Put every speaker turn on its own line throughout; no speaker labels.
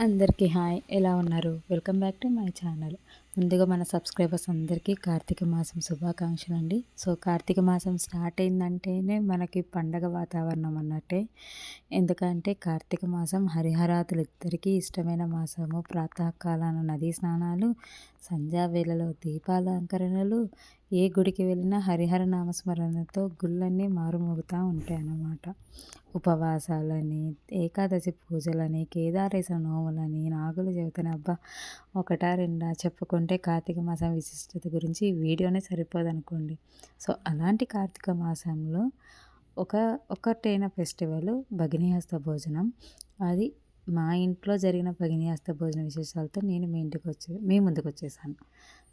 అందరికీ హాయ్. ఎలా ఉన్నారు? Welcome back to my channel. ముందుగా మన సబ్స్క్రైబర్స్ అందరికీ కార్తీక మాసం శుభాకాంక్షలు అండి సో కార్తీక మాసం స్టార్ట్ అయిందంటేనే మనకి పండగ వాతావరణం అన్నట్టే. ఎందుకంటే కార్తీక మాసం హరిహరాతులు ఇద్దరికీ ఇష్టమైన మాసము. ప్రాతకాలాన నదీ స్నానాలు సంధ్యావేళలో దీపాలంకరణలు ఏ గుడికి వెళ్ళినా హరిహర నామస్మరణతో గుళ్ళన్నీ మారుమోగుతూ ఉంటాయి అన్నమాట ఉపవాసాలని ఏకాదశి పూజలని కేదారేశ నోములని నాగుల చవితిని అబ్బా ఒకటా రెండా చెప్పుకుంటే కార్తీక మాసం విశిష్టత గురించి ఈ వీడియోనే సరిపోదు అనుకోండి సో అలాంటి కార్తీక మాసంలో ఒక ఒకటైన ఫెస్టివల్ భగినీహస్త భోజనం. అది మా ఇంట్లో జరిగిన భగిని భోజన విశేషాలతో నేను మీ ఇంటికి వచ్చే మీ ముందుకు వచ్చేసాను.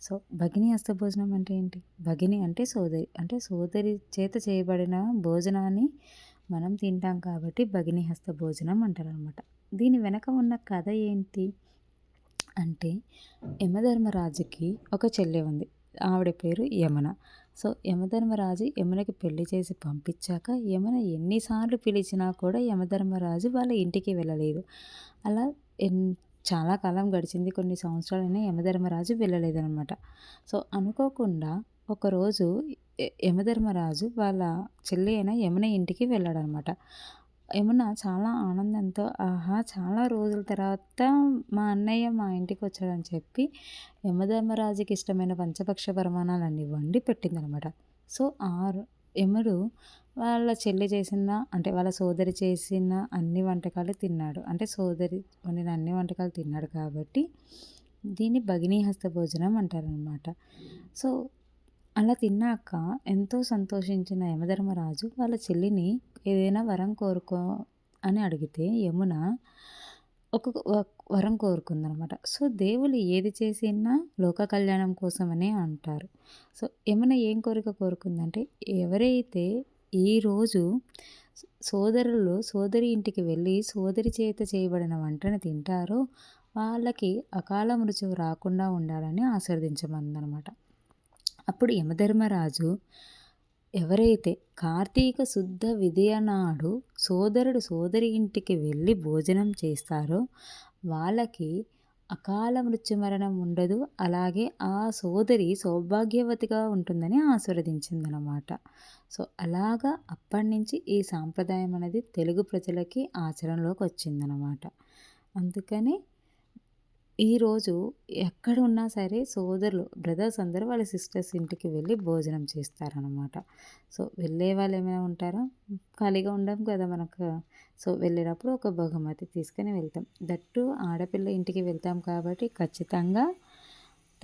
సో భగిని హస్త భోజనం అంటే ఏంటి? భగిని అంటే సోదరి అంటే సోదరి చేత చేయబడిన భోజనాన్ని మనం తింటాం కాబట్టి భగిని హస్త భోజనం అంటారనమాట. దీని వెనక ఉన్న కథ ఏంటి? అంటే యమధర్మరాజుకి ఒక చెల్లె ఉంది. ఆవిడ పేరు యమున. సో యమధర్మరాజు యమునకి పెళ్ళి చేసి పంపించాక యమున ఎన్నిసార్లు పిలిచినా కూడా యమధర్మరాజు వాళ్ళ ఇంటికి వెళ్ళలేదు. అలా ఎన్ చాలా కాలం గడిచింది. కొన్ని సంవత్సరాలైనా యమధర్మరాజు వెళ్ళలేదనమాట సో అనుకోకుండా ఒకరోజు యమధర్మరాజు వాళ్ళ చెల్లి అయిన యమున ఇంటికి వెళ్ళాడనమాట యమున చాలా ఆనందంతో ఆహా! చాలా రోజుల తర్వాత మా అన్నయ్య మా ఇంటికి వచ్చాడని చెప్పి యమధర్మరాజుకి ఇష్టమైన పంచపక్ష పరిమాణాలన్నీ వండి పెట్టిందనమాట. సో ఆ యముడు వాళ్ళ చెల్లి చేసిన అంటే వాళ్ళ సోదరి చేసిన అన్ని వంటకాలు తిన్నాడు. అంటే సోదరి వండిన అన్ని వంటకాలు తిన్నాడు కాబట్టి దీన్ని భగినీ హస్త భోజనం అంటారనమాట. సో అలా తిన్నాక ఎంతో సంతోషించిన యమధర్మరాజు వాళ్ళ చెల్లిని ఏదైనా వరం కోరుకో అని అడిగితే యమున ఒక వరం కోరుకుందనమాట. సో దేవులు ఏది చేసినా లోక కళ్యాణం కోసమనే అంటారు. సో యమున ఏం కోరిక కోరుకుందంటే ఎవరైతే ఈరోజు సోదరులు సోదరి ఇంటికి వెళ్ళి సోదరి చేత చేయబడిన వంటని తింటారో వాళ్ళకి అకాల మృత్యువు రాకుండా ఉండాలని ఆశీర్వదించమందనమాట అప్పుడు యమధర్మరాజు ఎవరైతే కార్తీక శుద్ధ విధియ నాడు సోదరుడు సోదరి ఇంటికి వెళ్ళి భోజనం చేస్తారో వాళ్ళకి అకాల మృత్యుమరణం ఉండదు. అలాగే ఆ సోదరి సౌభాగ్యవతిగా ఉంటుందని ఆశీర్వదించిందనమాట సో అలాగా అప్పటి నుంచి ఈ సాంప్రదాయం అనేది తెలుగు ప్రజలకి ఆచరణలోకి వచ్చిందనమాట అందుకని ఈరోజు ఎక్కడ ఉన్నా సరే సోదరులు బ్రదర్స్ అందరూ వాళ్ళ సిస్టర్స్ ఇంటికి వెళ్ళి భోజనం చేస్తారనమాట సో వెళ్ళే వాళ్ళు ఏమైనా ఉంటారా? ఖాళీగా ఉండం కదా మనకు. సో వెళ్ళేటప్పుడు ఒక బహుమతి తీసుకొని వెళ్తాం. దట్టు ఆడపిల్ల ఇంటికి వెళ్తాం కాబట్టి ఖచ్చితంగా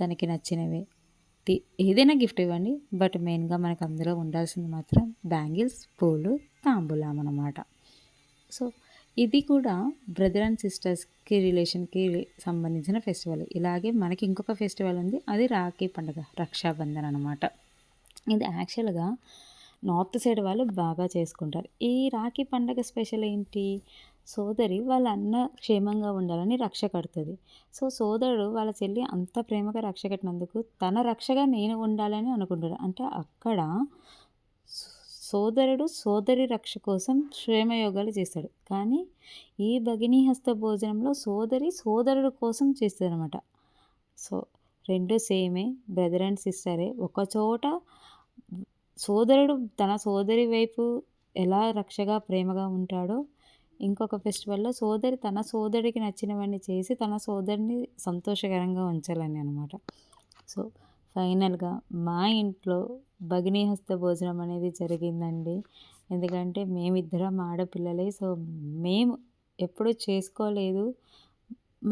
తనకి నచ్చినవి. ఏదైనా గిఫ్ట్ ఇవ్వండి. బట్ మెయిన్గా మనకు అందులో ఉండాల్సింది మాత్రం బ్యాంగిల్స్ పూలు తాంబూలం అనమాట సో ఇది కూడా బ్రదర్ అండ్ సిస్టర్స్కి రిలేషన్కి సంబంధించిన ఫెస్టివల్. ఇలాగే మనకి ఇంకొక ఫెస్టివల్ ఉంది. అది రాఖీ పండుగ రక్షాబంధన్ అనమాట ఇది యాక్చువల్గా నార్త్ సైడ్ వాళ్ళు బాగా చేసుకుంటారు. ఈ రాఖీ పండగ స్పెషల్ ఏంటి? సోదరి వాళ్ళ అన్న క్షేమంగా ఉండాలని రక్ష కడుతుంది. సో సోదరుడు వాళ్ళ చెల్లి అంత ప్రేమగా రక్ష కట్టినందుకు తన రక్షగా నేను ఉండాలని అనుకుంటాడు. అంటే అక్కడ సోదరుడు సోదరి రక్ష కోసం క్షేమయోగాలు చేస్తాడు. కానీ ఈ భగినీ హస్త భోజనంలో సోదరి సోదరుడు కోసం చేస్తుంది అనమాట సో రెండు సేమే బ్రదర్ అండ్ సిస్టరే. ఒక చోట సోదరుడు తన సోదరి వైపు ఎలా రక్షగా ప్రేమగా ఉంటాడో ఇంకొక ఫెస్టివల్లో సోదరి తన సోదరికి నచ్చినవన్నీ చేసి తన సోదరిని సంతోషకరంగా ఉంచాలని అనమాట సో ఫైనల్గా మా ఇంట్లో భగినీహస్త భోజనం అనేది జరిగిందండి. ఎందుకంటే మేమిద్దరం ఆడపిల్లలే సో మేము ఎప్పుడు చేసుకోలేదు.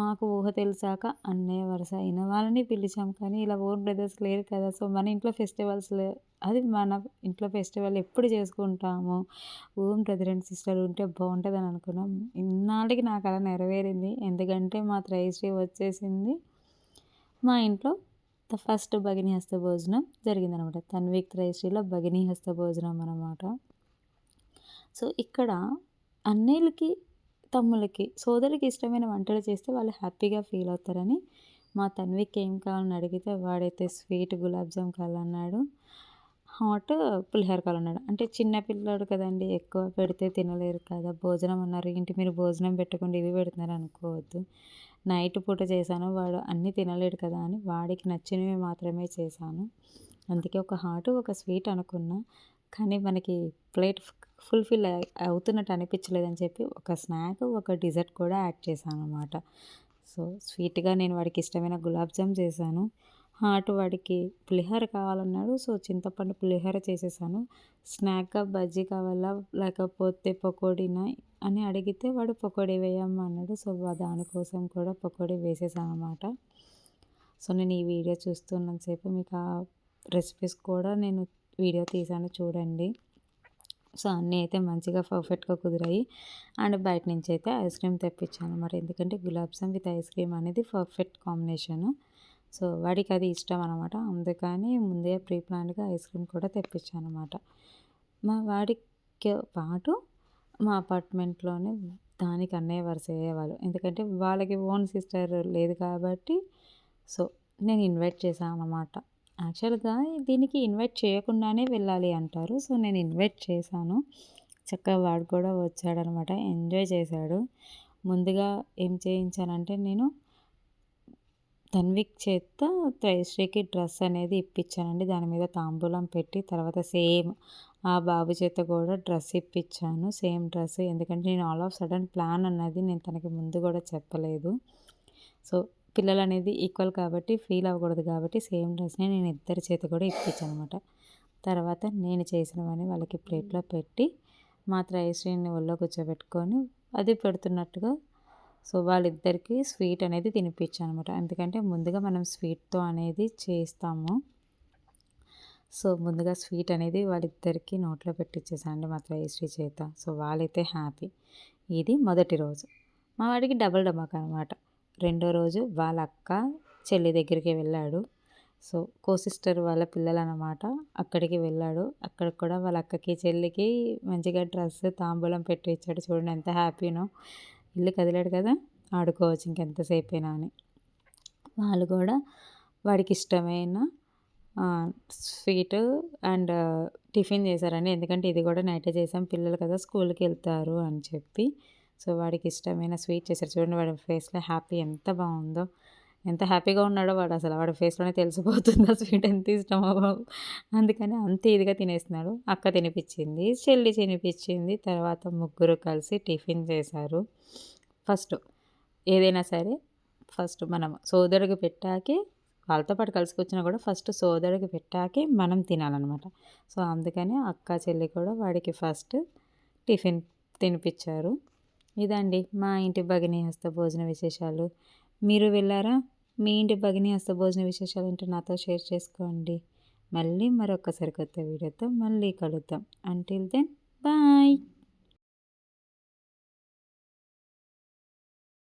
మాకు ఊహ తెలిసాక అన్నయ్య వరుస అయిన వాళ్ళని పిలిచాం. కానీ ఇలా ఓన్ బ్రదర్స్ లేరు కదా సో మన ఇంట్లో ఫెస్టివల్స్ అది మన ఇంట్లో ఫెస్టివల్ ఎప్పుడు చేసుకుంటాము? ఓం బ్రదర్ అండ్ సిస్టర్ ఉంటే బాగుంటుందని అనుకున్నాం. ఇన్నాళ్ళకి నాకు అలా నెరవేరింది. ఎందుకంటే మా త్రైశ్రీ వచ్చేసింది. మా ఇంట్లో ఫస్ట్ భగిని హస్త భోజనం జరిగిందనమాట. తన్విక్ త్రయశ్రీలో భగిని హస్త భోజనం అనమాట. సో ఇక్కడ అన్నయ్యలకి తమ్ములకి సోదరికి ఇష్టమైన వంటలు చేస్తే వాళ్ళు హ్యాపీగా ఫీల్ అవుతారని మా తన్విక్ ఏం కావాలని అడిగితే వాడైతే స్వీట్ గులాబ్ జామ్ కావాలన్నాడు. హాట్ పులిహోర కావాలన్నాడు. అంటే చిన్న పిల్లోడు కదండి ఎక్కువ పెడితే తినలేరు కదా. భోజనం అన్నారు ఇంటి మీరు భోజనం పెట్టకుండా ఇవి పెడుతున్నారు అనుకోవద్దు. నైట్ పూట చేశాను. వాడు అన్నీ తినలేడు కదా అని వాడికి నచ్చినవి మాత్రమే చేశాను. అందుకే ఒక హాట్ ఒక స్వీట్ అనుకున్నా. కానీ మనకి ప్లేట్ ఫుల్ఫిల్ అవుతున్నట్టు అనిపించలేదని చెప్పి ఒక స్నాక్ ఒక డిజర్ట్ కూడా యాడ్ చేశాను అనమాట సో స్వీట్గా నేను వాడికి ఇష్టమైన గులాబ్ జామ్ చేశాను. హాట్ వాడికి పులిహోర కావాలన్నాడు. సో చింతపండు పులిహోర చేసేసాను. స్నాక్గా బజ్జీ కావాలా లేకపోతే పకోడీనా అని అడిగితే వాడు పకోడీ వేయమ్మా అన్నాడు. సో దానికోసం కూడా పకోడీ వేసేసాను అనమాట సో నేను ఈ వీడియో చూస్తున్నంతసేపు మీకు ఆ రెసిపీస్ కూడా నేను వీడియో తీసాను చూడండి. సో అన్నీ అయితే మంచిగా పర్ఫెక్ట్గా కుదిరాయి. అండ్ బయట నుంచి అయితే ఐస్ క్రీమ్ తెప్పించాను అనమాట ఎందుకంటే గులాబ్జామ్ విత్ ఐస్ క్రీమ్ అనేది పర్ఫెక్ట్ కాంబినేషను. సో వాడికి అది ఇష్టం అనమాట అందుకని ముందే ప్రీ ప్లాన్డ్గా ఐస్ క్రీమ్ కూడా తెప్పించాను అనమాట మా వాడికి పాటు మా అపార్ట్మెంట్లోనే దానికి అన్నయ్య వరుస అయ్యేవాళ్ళు. ఎందుకంటే వాళ్ళకి ఓన్ సిస్టర్ లేదు కాబట్టి సో నేను ఇన్వైట్ చేశాను అనమాట యాక్చువల్గా దీనికి ఇన్వైట్ చేయకుండానే వెళ్ళాలి అంటారు. సో నేను ఇన్వైట్ చేశాను. చక్కగా వాడు కూడా వచ్చాడనమాట. ఎంజాయ్ చేశాడు. ముందుగా ఏం చేయించానంటే నేను తన్విక్ చేత త్రయశ్రీకి డ్రెస్ అనేది ఇప్పించానండి. దాని మీద తాంబూలం పెట్టి తర్వాత సేమ్ ఆ బాబు చేత కూడా డ్రెస్ ఇప్పించాను. Same dress. ఎందుకంటే నేను ఆల్ ఆఫ్ సడన్ ప్లాన్ అన్నది నేను తనకి ముందు కూడా చెప్పలేదు. సో పిల్లలు అనేది ఈక్వల్ కాబట్టి ఫీల్ అవ్వకూడదు కాబట్టి సేమ్ డ్రెస్ని నేను ఇద్దరి చేత కూడా ఇప్పించాను అనమాట తర్వాత నేను చేసినవని వాళ్ళకి ప్లేట్లో పెట్టి మా త్రయశ్రీని ఒళ్ళో కూర్చోబెట్టుకొని అది పెడుతున్నట్టుగా సో వాళ్ళిద్దరికీ స్వీట్ అనేది తినిపించాను అనమాట ఎందుకంటే ముందుగా మనం స్వీట్తో అనేది చేస్తాము. సో ముందుగా స్వీట్ అనేది వాళ్ళిద్దరికీ నోట్లో పెట్టించేసానండి మా శ్రీ చేత. సో వాళ్ళైతే హ్యాపీ. ఇది మొదటి రోజు. మా వాడికి డబల్ డమాక్ అనమాట. రెండో రోజు వాళ్ళ అక్క చెల్లి దగ్గరికి వెళ్ళాడు. సో కో సిస్టర్ వాళ్ళ పిల్లలు అనమాట అక్కడికి వెళ్ళాడు. అక్కడ కూడా వాళ్ళ అక్కకి చెల్లికి మంచిగా డ్రెస్ తాంబూలం పెట్టి ఇచ్చాడు చూడండి ఎంత హ్యాపీనో. ఇల్లు కదిలాడు కదా ఆడుకోవచ్చు ఇంకెంతసేపు అయినా అని. వాళ్ళు కూడా వాడికి ఇష్టమైన స్వీట్ అండ్ టిఫిన్ చేశారండి. ఎందుకంటే ఇది కూడా నైటే చేసాం పిల్లలు కదా స్కూల్కి వెళ్తారు అని చెప్పి. సో వాడికి ఇష్టమైన స్వీట్ చేశారు. చూడండి వాడి ఫేస్లో హ్యాపీ ఎంత బాగుందో. ఎంత హ్యాపీగా ఉన్నాడో వాడు అసలు వాడి ఫేస్లోనే తెలిసిపోతుంది. ఆ స్వీట్ ఎంత ఇష్టమో అందుకని అంత ఇదిగా తినేస్తున్నాడు. అక్క తినిపించింది చెల్లి తినిపించింది తర్వాత ముగ్గురు కలిసి టిఫిన్ చేశారు. ఫస్ట్ ఏదైనా సరే ఫస్ట్ మనం సోదరుడికి పెట్టాకే వాళ్ళతో పాటు కలిసికొచ్చినా కూడా ఫస్ట్ సోదరుడికి పెట్టాకే మనం తినాలన్నమాట. సో అందుకని అక్క చెల్లి కూడా వాడికి ఫస్ట్ టిఫిన్ తినిపించారు. ఇదండి మా ఇంటి భగిని హస్త భోజన విశేషాలు. మీరు వెళ్ళారా? మీ ఇంటి భగిని హస్త భోజన విశేషాలు ఏంటో నాతో షేర్ చేసుకోండి. మళ్ళీ మరొకసారి కొత్త వీడియోతో మళ్ళీ కలుద్దాం. Until then bye